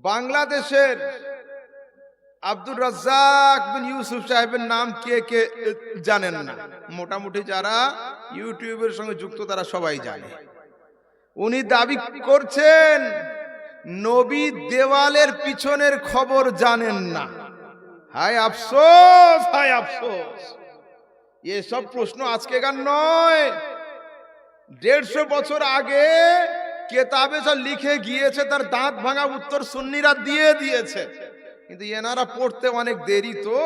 বাংলাদেশের আব্দুর রাজ্জাক বিন ইউসুফ সাহেবের নাম কে কে জানেন না? মোটামুটি যারা ইউটিউবের সঙ্গে যুক্ত, তারা সবাই জানে। উনি দাবি করছেন, নবী দেওয়ালের পিছনের খবর জানেন না। হায় আফসোস হায় আফসোস। এসব প্রশ্ন আজকেকার নয়। দেড়শো বছর আগে কেতাবে সব লিখে গিয়েছে, তার দাঁত ভাঙা উত্তর সুন্নিরা দিয়ে দিয়েছে। কিন্তু এনারা পড়তে অনেক দেরি তো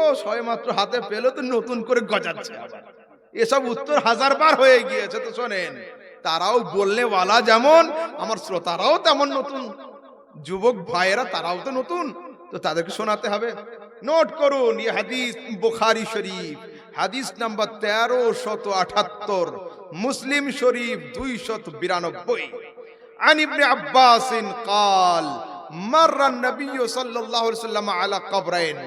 মাত্র হাতে পেল তো নতুন করে গজাচ্ছে। এসব উত্তর হাজার বার হয়ে গিয়েছে তো শোনেন, তারাও বললে ওয়ালা যেমন, আমার শ্রোতারাও তেমন নতুন, যুবক ভাইয়েরা তারাও তো নতুন, তো তাদেরকে শোনাতে হবে। নোট করুন এই হাদিস বুখারি শরীফ, হাদিস নাম্বার তেরো শত আঠাত্তর, মুসলিম শরীফ দুই শত বিরানব্বই। عن ابن عباس قال مر النبي صلى الله عليه وسلم على قبرين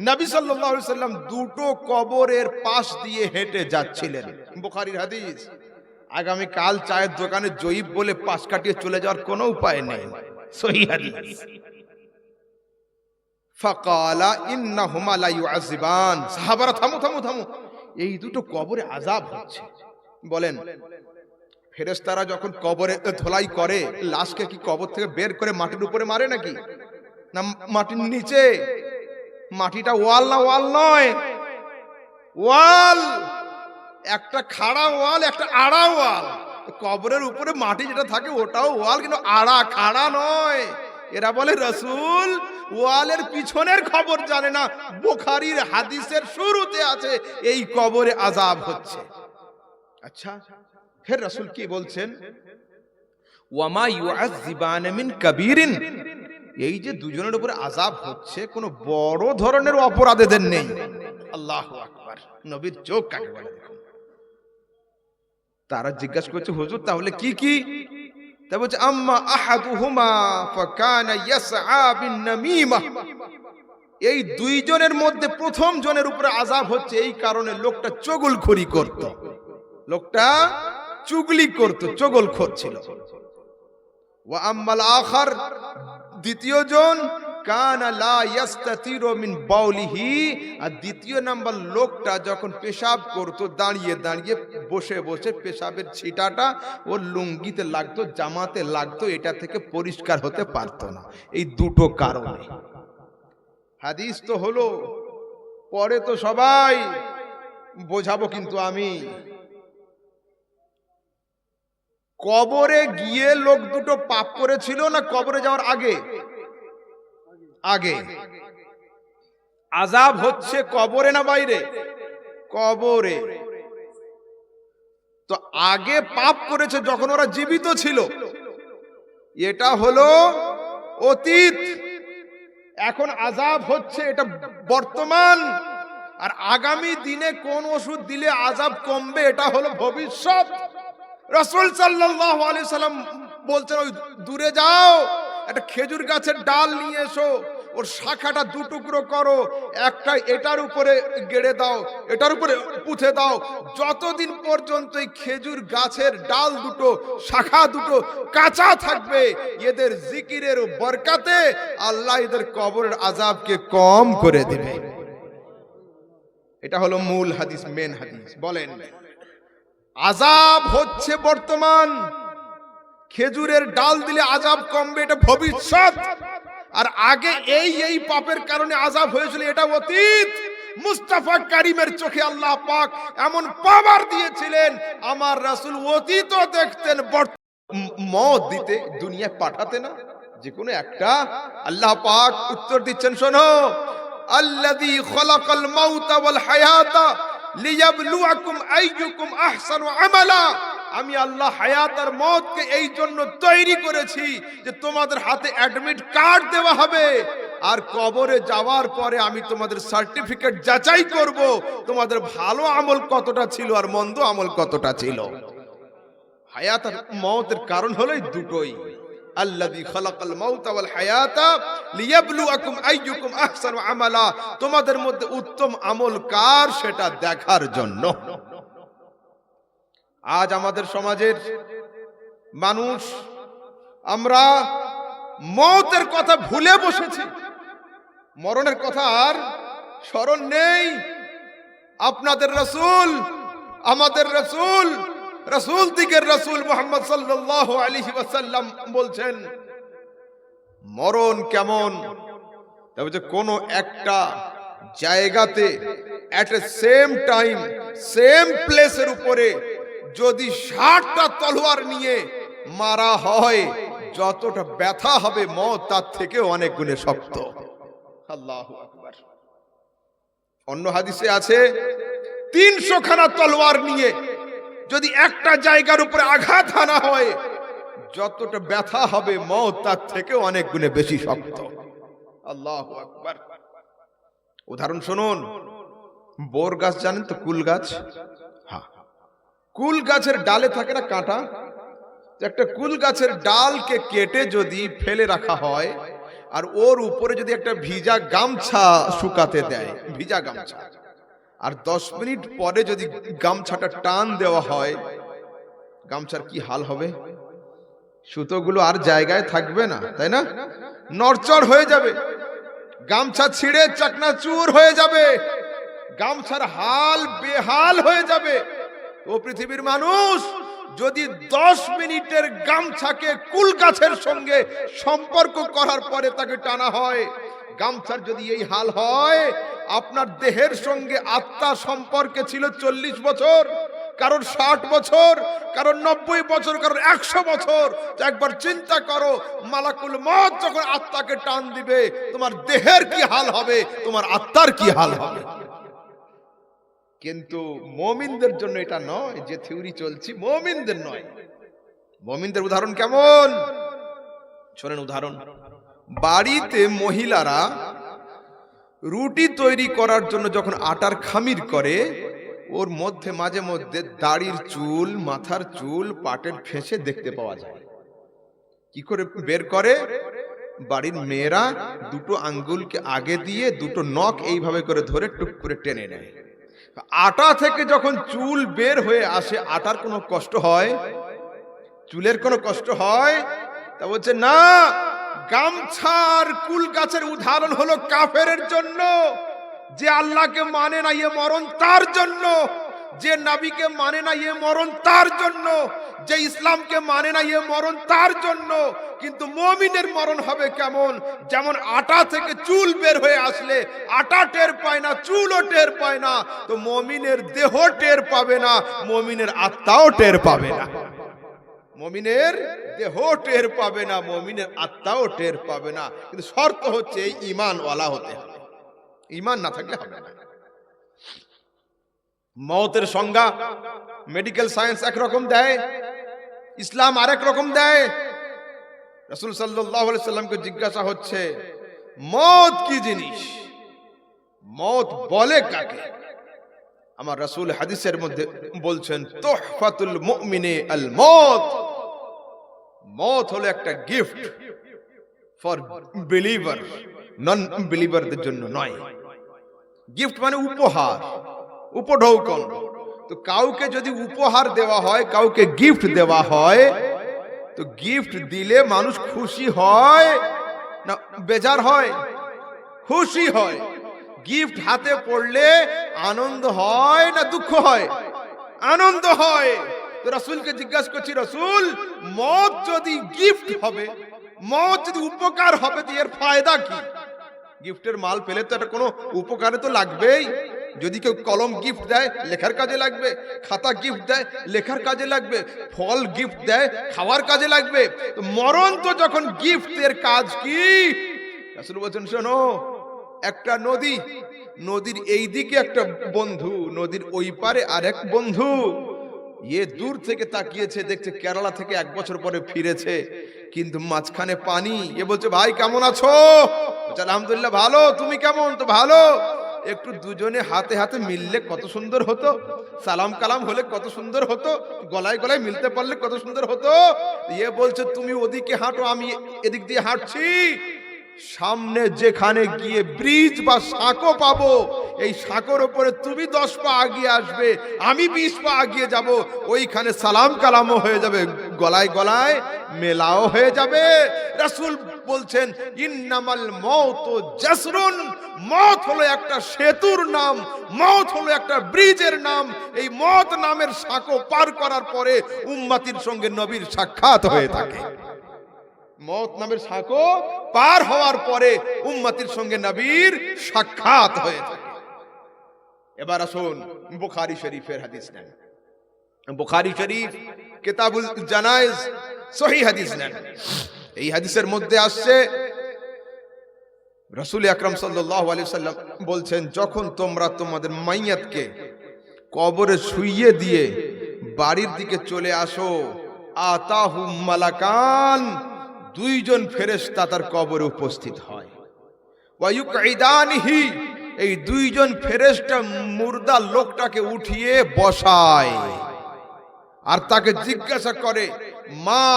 নবী সাল্লাল্লাহু আলাইহি সাল্লাম দুটো কবরের পাশ দিয়ে হেঁটে যাচ্ছিলেন বুখারীর হাদিস আগামী কাল চায়ের দোকানে জয়ীব বলে পাশ কাটিয়ে চলে যাওয়ার কোনো উপায় নেই সহি হাদিস ফাকালা ইন্নাহুমা লা ইউআযিবান সাহাবারা থামো থামো থামো এই দুটো কবরে আযাব হচ্ছে বলেন ফেরেশতারা যখন কবরে ধোলাই করে, লাশকে কি কবর থেকে বের করে মাটির উপরে মারে নাকি? না মাটির নিচে? মাটিটা ওয়াল না ওয়াল নয়? ওয়াল! একটা খাড়া ওয়াল, একটা আড়া ওয়াল। কবরের উপরে মাটি যেটা থাকে, ওটাও ওয়াল, কিন্তু আড়া খাড়া নয়। এরা বলে, রসুল, ওয়ালের পিছনের খবর জানে না। বোখারির হাদিসের শুরুতে আছে, এই কবরে আজাব হচ্ছে। আচ্ছা ফের রসুল কি বলছেন? ওয়ামা ইউআযিবান মিন কাবীরিন। এই যে দুজনের উপরে আজাব হচ্ছে, কোনো বড় ধরনের অপরাধীদের নেই। আকবার। নবীর চোখ কাকে বলে তারা জিজ্ঞাসা করছে, হুজুর, তাহলে কি কি? তা বলছে, আম্মা আহাদুহুমা ফাকানা ইয়াসআ বিন নামিমা এই দুইজনের মধ্যে প্রথম জনের উপরে আজাব হচ্ছে, এই কারণে লোকটা চগলখড়ি করত। লোকটা চুগলি করত চগলখোর ছিল দ্বিতীয় নাম্বার লোকটা যখন পেশাব করত, দাঁড়িয়ে দাঁড়িয়ে বসে বসে পেশাবের ছিটাটা লুঙ্গিতে লাগতো, জামাতে লাগতো, এটা থেকে পরিষ্কার হতে পারতো না। এই দুটো কারণে। হাদিস তো হলো, পরে তো সবাই বোঝাবো কিন্তু আমি। কবরে গিয়ে লোক দুটো পাপ করেছিল না কবরে যাওয়ার আগে? আগে। আজাব হচ্ছে কবরে না বাইরে? কবরে। তো আগে পাপ করেছে যখন ওরা জীবিত ছিল। এটা হলো অতীত। এখন আজাব হচ্ছে এটা বর্তমান। আর আগামী দিনে কোন ওষুধ দিলে আজাব কমবে, এটা হলো ভবিষ্যৎ। রসুল সাল্লাহ আলি সাল্লাম বলছেন, ওই দূরে যাও, একটা খেজুর গাছের ডাল নিয়ে এসো, ওর শাখাটা দু টুকরো করো, একটা এটার উপরে গেড়ে দাও, এটার উপরে পুঁথে দাও, যতদিন পর্যন্ত এই খেজুর গাছের ডাল দুটো, শাখা দুটো কাঁচা থাকবে, এদের জিকিরের বরকাতে আল্লাহ এদের কবরের আজাবকে কম করে দেবে। এটা হলো মূল হাদিস মেন হাদিস। বলেন। আজাব হচ্ছে বর্তমান। খেজুরের ডাল দিলে আজাব কমবে, এটা ভবিষ্যৎ। আর আগে এই এই পাপের কারণে আজাব হয়েছিল, এটা অতীত। মুস্তাফা কারিমের চোখে আল্লাহ পাক এমন পাওয়ার দিয়েছিলেন, আমার রাসূল অতীত দেখতেন, বর্ত- ম- মত দিতে দুনিয়ায় পাঠাতে না, যে কোনো একটা। আল্লাহ পাক উত্তর দিচ্ছেন, শোনো। আল্লাযী খলাকাল মাউতা ওয়াল হায়াতা লিয়াবলুয়াকুম আইয়ুকুম আহসানু আমালা। আমি আল্লাহ হায়াত আর মতকে এই জন্য তৈরি করেছি যে তোমাদের হাতে অ্যাডমিট কার্ড দেওয়া হবে। আর কবরে যাওয়ার পরে আমি তোমাদের সার্টিফিকেট যাচাই করব, তোমাদের ভালো আমল কতটা ছিল আর মন্দ আমল কতটা ছিল। হায়াত আর মতের কারণ হলো দুটোই। আল্লাযী খালাকাল মাউতা ওয়াল হায়াতা লিয়াবলুয়াকুম আইয়ুকুম আহসানু আমালা। তোমাদের মধ্যে উত্তম আমল কার সেটা দেখার জন্য? আজ আমাদের সমাজের মানুষ, আমরা মৌতের কথা ভুলে বসেছি। মরণের কথা আর স্মরণ নেই। আপনাদের রসুল, আমাদের রসুল রসুল, দিকের রসুল মোহাম্মদ সাল্লাহ আলী ওয়াসাল্লাম বলছেন, মরণ কেমন? তবে যে কোনো একটা জায়গাতে at a same time same প্লেসের উপরে যদি ষাটটা তলোয়ার নিয়ে মারা হয়, যতটা ব্যথা হবে মত, তার থেকে অনেক গুণে শক্ত। আল্লাহ আকবার। অন্য হাদিসে আছে তিনশো খানা তলোয়ার নিয়ে যদি একটা জায়গার উপরে আঘাত আনা হয়, যতটা ব্যথা হবে, মত তার থেকে অনেক গুণে বেশি শক্ত। আল্লাহ উদাহরণ শুনুন। বোর গাছ, জানেন তো কুল গাছ? হ্যাঁ। কুল গাছের ডালে থাকে না কাঁটা? একটা কুল গাছের ডালকে কেটে যদি ফেলে রাখা হয়, আর ওর উপরে যদি একটা ভিজা গামছা শুকাতে দেয়, ভিজা গামছা আর দশ মিনিট পরে যদি গামছাটা টান দেওয়া হয়, গামছার কি হাল হবে? সুতোগুলো আর জায়গায় থাকবে না, তাই না? নরচর হয়ে যাবে। গামছা ছিঁড়ে চাকনা চুর হয়ে যাবে। গামছার হাল বেহাল হয়ে যাবে। ও পৃথিবীর মানুষ, যদি দশ মিনিটের গামছাকে কুল গাছের সঙ্গে সম্পর্ক করার পরে তাকে টানা হয়, গামছার যদি এই হাল হয় আপনার দেহের সঙ্গে আত্মা সম্পর্কে ছিল চল্লিশ বছর, কারোর ষাট বছর, কারোর নব্বই বছর, কারোর একশো বছর। একবার চিন্তা করো, মালাকুল মত যখন আত্মাকে টান দিবে, তোমার দেহের কি হাল হবে, তোমার আত্মার কি হাল হবে? কিন্তু মমিনদের জন্য এটা নয়, যে থিওরি চলছি মমিনদের নয়। মমিনদের উদাহরণ কেমন? শোনেন উদাহরণ। বাড়িতে মহিলারা রুটি তৈরি করার জন্য যখন আটার খামির করে, ওর মধ্যে মাঝে মধ্যে দাড়ির চুল, মাথার চুল, পাটের ফেঁসে দেখতে পাওয়া যায়। কি করে বের করে? বাড়ির মেয়েরা দুটো আঙ্গুলকে আগে দিয়ে দুটো নখ এইভাবে করে ধরে টুক করে টেনে নেয়। আটা থেকে যখন চুল বের হয়ে আসে, আটার কোনো কষ্ট হয়? চুলের কোনো কষ্ট হয়? তা বলছে, না গামছার কুল গাছের উদাহরণ হলো কাফেরের জন্য। যে আল্লাহকে মানে না ইয়ে মরণ তার জন্য। যে নাবিকে মানে না ইয়ে মরণ তার জন্য। যে ইসলামকে মানে না ইয়ে মরণ তার জন্য। কিন্তু মমিনের মরণ হবে কেমন? যেমন আটা থেকে চুল বের হয়ে আসলে আটা টের পায় না, চুলও টের পায় না। তো মমিনের দেহ টের পাবে না, মমিনের আত্মাও টের পাবে না। মমিনের দেহ টের পাবে না, মমিনের আত্মাও টের পাবে না। কিন্তু শর্ত হচ্ছে এই ইমানওয়ালা হতে হবে। ইমান না থাকলে হবে না। মতের সংজ্ঞা মেডিকেল সায়েন্স একরকম দেয়, ইসলাম আরেক রকম দেয়। রসুল সাল্লাহ সাল্লামকে জিজ্ঞাসা হচ্ছে, মত কি জিনিস? মত বলে কাকে? আমার রাসূল হাদিসের মধ্যে বলছেন, তোহফাতুল মুমিনে আল মত। মত হলো একটা গিফট ফর বিলিভার নন বিলিভারদের জন্য নয়। গিফট মানে উপহার, উপঢৌকন। তো কাউকে যদি উপহার দেওয়া হয়, কাউকে গিফট দেওয়া হয়, তো গিফট দিলে মানুষ খুশি হয় না বেজার হয়? খুশি হয়। গিফট হাতে পড়লে আনন্দ হয় না দুঃখ হয়? আনন্দ হয়। রাসূলকে জিজ্ঞাসা করছি, রসুল মত যদি গিফট হবে মত যদি উপকার হবে, তো এর ফায়দা কি? গিফটের মাল পেলে তো এটা কোনো উপকারে তো লাগবেই। যদি কেউ কলম গিফট দেয়, লেখার কাজে লাগবে, খাতা গিফট দেয়, লেখার কাজে লাগবে, ফল গিফট দেয়, খাওয়ার কাজে লাগবে মরণ তো যখন গিফটের কাজ কি? রাসূল বলছেন, শোনো, একটা নদী, নদীর এই দিকে একটা বন্ধু, নদীর ওই পারে আর এক বন্ধু। ইয়ে দূর থেকে তাকিয়েছে, দেখছে কেরালা থেকে এক বছর পরে ফিরেছে, কিন্তু মাঝখানে পানি, এ বলছে, ভাই, কেমন আছো? আলহামদুলিল্লাহ, ভালো। তুমি কেমন? তো ভালো? একটু দুজনে হাতে হাতে মিললে কত সুন্দর হতো, সালাম কালাম হলে কত সুন্দর হতো, গলায় গলায় মিলতে পারলে কত সুন্দর হতো। ইয়ে বলছে, তুমি ওদিকে হাঁটো, আমি এদিক দিয়ে হাঁটছি। সামনে যেখানে গিয়ে ব্রিজ বা সাঁকো পাবো, এই সাঁকোর ওপরে তুমি দশ পা আগিয়ে আসবে, আমি বিশ পা আগিয়ে যাব, ওইখানে সালাম কালামও হয়ে যাবে, গলায় গলায় মেলাও হয়ে যাবে। রাসূল বলছেন, ইন্নামাল মৌত জাসরুন মত হলো একটা সেতুর নাম মত হলো একটা ব্রিজের নাম, এই মত নামের সাঁকো পার করার পরে উম্মাতির সঙ্গে নবীর সাক্ষাৎ হয়ে থাকে। মত নামের সাঁকো পার হওয়ার পরে উম্মাতির সঙ্গে নবীর সাক্ষাৎ হয়ে থাকে। এবার আসুন বুখারি শরীফের হাদিস নেন। বুখারি শরীফ কিতাবুল জানাইজ সহি হাদিস নেন। এই হাদিসের মধ্যে আসছে, রসুল আকরম সাল্লাহ সাল্লাম বলছেন, যখন তোমরা তোমাদের মাইয়াতকে কবরে শুইয়ে দিয়ে বাড়ির দিকে চলে আসো আতাহু মালাকান দুইজন ফেরেশতা তার কবরে উপস্থিত হয়। ওয়ায়ুকাইদানিহি এই দুইজন ফেরেশতা মুর্দা লোকটাকে উঠিয়ে বসায় আর তাকে জিজ্ঞাসা করে, মা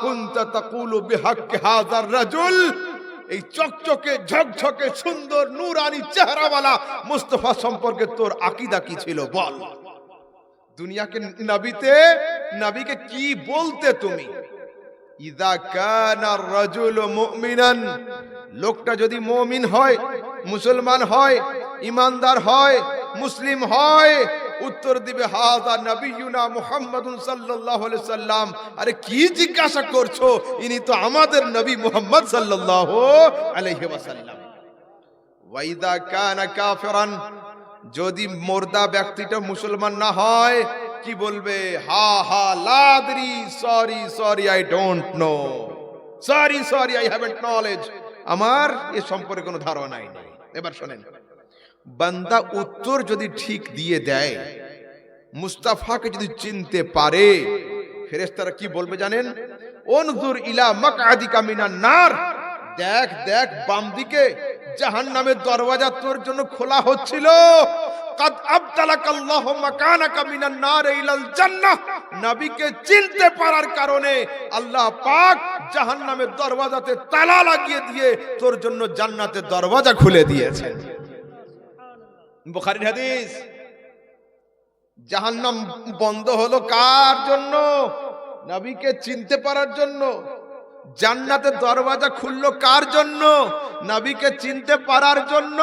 কুনতা তাকুলু বিহাক্কি হাযার রাজুল? এই চকচকে, ঝকঝকে, সুন্দর, নূরানি চেহারাওয়ালা মুস্তফা সম্পর্কে তোর আকীদা কি ছিল বল? দুনিয়াকে নবীতে, নবীকে কি বলতে তুমি ইদা কানা রাজুল মুমিনান লোকটা যদি মুমিন হয়, মুসলমান হয়, ইমানদার হয়, মুসলিম হয়, উত্তর দিবে হাজা নবিয়ুনা মুহাম্মাদুন সাল্লাল্লাহু আলাইহি সাল্লাম আরে কি জিজ্ঞাসা করছ? ইনি তো আমাদের নবী মুহাম্মদ সাল্লাল্লাহু আলাইহি ওয়াসাল্লাম। ওয়াইদা কানা কাফিরান যদি মোর্দা ব্যক্তিটা মুসলমান না হয় কি বলবে? হা হা, লাদরি, sorry sorry I don't know sorry sorry I haven't knowledge আমার এ সম্পর্কে কোনো ধারণাই নেই। এবার শোনেন। বান্দা উত্তর যদি ঠিক দিয়ে দেয়, মুস্তাফাকে যদি চিনতে পারে ফেরেস্তারা কি বলবে জানেন? অনজুর ইলা মাকআদিকা মিনান নার। দেখ দেখ বাম দিকে জাহান্নামের দরওয়াজা তোর জন্য খোলা হচ্ছিল। কাদ আবদালাকাল্লাহু মাকানাকা মিনান নার ইলাল জান্নাহ। নবীকে চিনতে পারার কারণে আল্লাহ পাক জাহান্নামের দরওয়াজাতে তালা লাগিয়ে দিয়ে তোর জন্য জান্নাতের দরওয়াজা খুলে দিয়েছেন বুখারীর হাদিস, জাহান্নাম বন্ধ হলো কার জন্য? নবীকে চিনতে পারার জন্য। জান্নাতের দরওয়াজা খুললো কার জন্য? নাবিকে চিনতে পারার জন্য।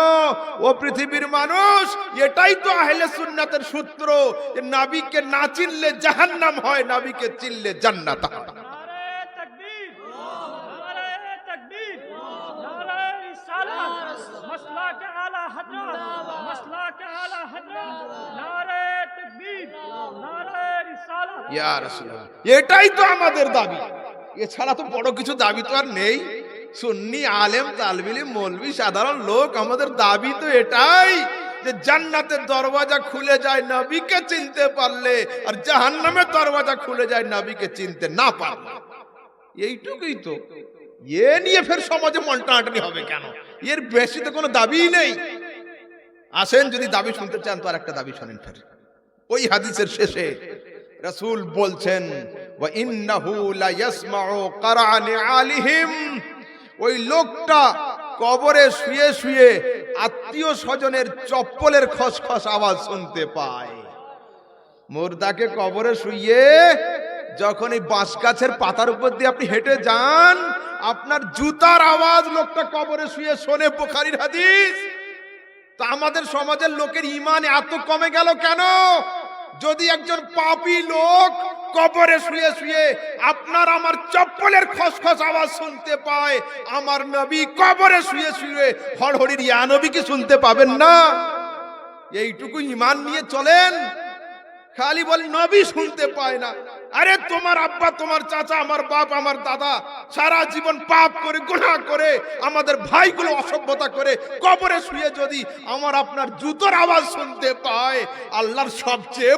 ও পৃথিবীর মানুষ এটাই তো আহলে সুন্নাতের সূত্র যে নাবিকে না চিনলে জাহান্নাম হয় নাবিকে চিনলে জান্নাত হয়। এটাই তো আমাদের দাবি। এছাড়া তো বড় কিছু দাবি তো আর নেই। সুন্নি আলেম, তালবিলি, মৌলবি, সাধারণ লোক, আমাদের দাবি তো এটাই যে জান্নাতের দরওয়াজা খুলে যায় নবীকে চিনতে পারলে আর জাহান্নামের দরওয়াজা খুলে যায় নবীকে চিনতে না পারলে। এইটুকুই তো। এ নিয়ে ফের সমাজে মন টানাটানি হবে কেন? এর বেশি তো কোনো দাবিই নেই। আসেন, যদি দাবি শুনতে চান, তো আর একটা দাবি শোনেন ফের। ওই হাদিসের শেষে রাসূল বলছেন ওই লোকটা কবরে শুয়ে শুয়ে আত্মীয় স্বজনের চপ্পলের খসখস আওয়াজ শুনতে পায়। মুর্দাকে কবরে শুয়ে যখন এই বাঁশ গাছের পাতার উপর দিয়ে আপনি হেঁটে যান, আপনার জুতার আওয়াজ লোকটা কবরে শুয়ে শোনে বোখারির হাদিস। তা আমাদের সমাজের লোকের ইমান এত কমে গেল কেন? যদি একজন পাপি লোক কবরে শুয়ে শুয়ে আপনার আমার চপ্পলের খসখস আওয়াজ শুনতে পায়, আমার নবী কবরে শুয়ে শুয়ে হড়হড়ির ইয়া নবী কি শুনতে পাবেন না। এইটুকু ইমান নিয়ে চলেন। খালি বলি নবী শুনতে পায় না। আরে তোমার আব্বা, তোমার চাচা, আমার বাপ, আমার দাদা সারা জীবন পাপ করে গোনা করে, আমাদের ভাইগুলো অসভ্যতা করে কবরে শুয়ে যদি আমার আপনার জুতোর আওয়াজ শুনতে পায়, আল্লাহর সবচেয়ে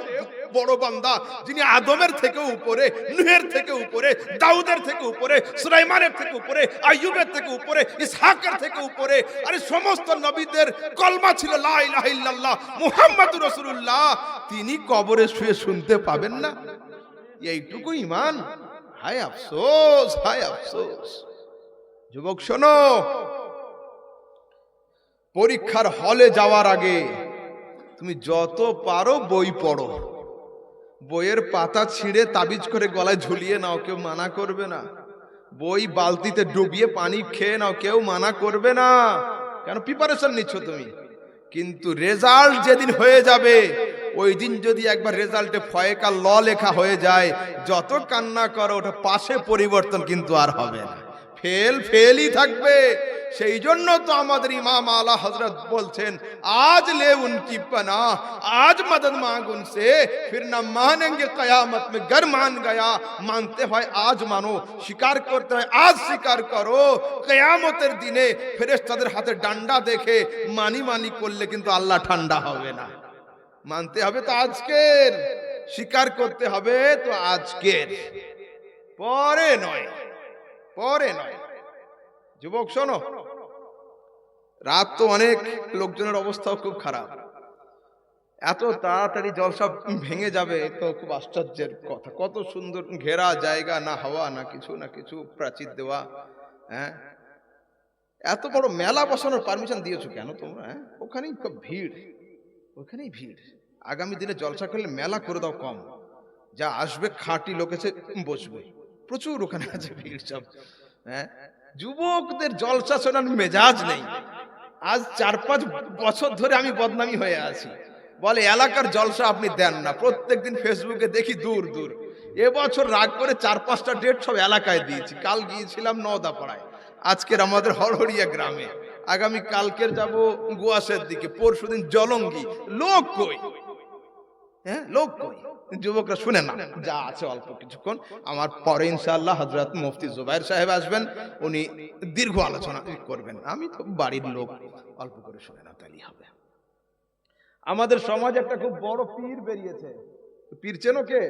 বড় বান্দা যিনি আদমের থেকে উপরে, নুহের থেকে উপরে, দাউদের থেকে উপরে, সুলাইমানের থেকে উপরে, আইয়ুবের থেকে উপরে, ইসহাকের থেকে উপরে, আরে সমস্ত নবীদের কলমা ছিল লা ইলাহা রাসূলুল্লাহ। তিনি কবরে শুয়ে শুনতে পাবেন না। এইটুকু ইমান হায় আফসোস হায় আফসোস। যুবক, শোনো। পরীক্ষার হলে যাওয়ার আগে তুমি যত পারো বই পড়ো। বইয়ের পাতা ছিঁড়ে তাবিজ করে গলায় ঝুলিয়ে নাও, কেউ মানা করবে না। বই বালতিতে ডুবিয়ে পানি খেয়ে নাও, কেউ মানা করবে না। কেন প্রিপারেশন নিচ্ছ তুমি? কিন্তু রেজাল্ট যেদিন হয়ে যাবে, ওই দিন যদি একবার রেজাল্টে ফয়েকা ল লেখা হয়ে যায়, যত কান্না করো, ওটা পাশে পরিবর্তন কিন্তু আর হবে না। ফেল ফেলই থাকবে। সেই জন্য তো আমাদের ইমাম আলা হজরত বলছেন, আজ লে উনকি পনা, আজ মদদ মাগুন সে, ফির না মানেঙ্গে কয়ামত মে গর মান গয়া। মানতে হয়, আজ মানো স্বীকার করতে হয়, আজ স্বীকার করো। কয়ামতের দিনে ফেরেশতাদের হাতে ডান্ডা দেখে মানি মানি করলে কিন্তু আল্লাহ ঠান্ডা হবে না। মানতে হবে তো আজকের স্বীকার করতে হবে তো আজকের। পরে নয়। পরে নয়। যুবক, শোনো। রাত তো অনেক, লোকজনের অবস্থাও খুব খারাপ। এত তাড়াতাড়ি জলসা ভেঙে যাবে, তো খুব আশ্চর্যের কথা। কত সুন্দর ঘেরা জায়গা, না হাওয়া, না কিছু না কিছু, প্রাচীর দেওয়া হ্যাঁ? এত বড় মেলা বসানোর পারমিশন দিয়েছ কেন তোমরা হ্যাঁ? ওখানেই খুব ভিড়, ওখানেই ভিড়। আগামী দিনে জলসা করলে মেলা করে দাও কম। যা আসবে, খাঁটি লোক এসে বসবে। প্রচুর ওখানে আছে ভিড় সব। হ্যাঁ? যুবকদের জলসা শোনার মেজাজ নেই। আজ চার পাঁচ বছর ধরে আমি বদনামি হয়ে আছি। বলে, এলাকার জলসা আপনি দেন না। প্রত্যেকদিন ফেসবুকে দেখি দূর দূর। এবছর রাগ করে চার পাঁচটা ডেট সব এলাকায় দিয়েছি। কাল গিয়েছিলাম নওদাপাড়ায়। আজকের আমাদের হরহরিয়া গ্রামে। আগামী কালকের যাব গুয়াশের দিকে। পরশুদিন জলঙ্গি। লোক কই? হ্যাঁ? লোক কই? যুবকরা শুনে না, যা আছে অল্প কিছুক্ষণ। আমার পরে ইনশাআল্লাহ হজরত মুফতি জুবাইর সাহেব আসবেন, উনি দীর্ঘ আলোচনা করবেন। আমি তো বাড়ির লোক, অল্প করে শুনে না তাহলেই হবে। আমাদের সমাজ একটা খুব বড় পীর বেরিয়েছে। পীর চেনো কে?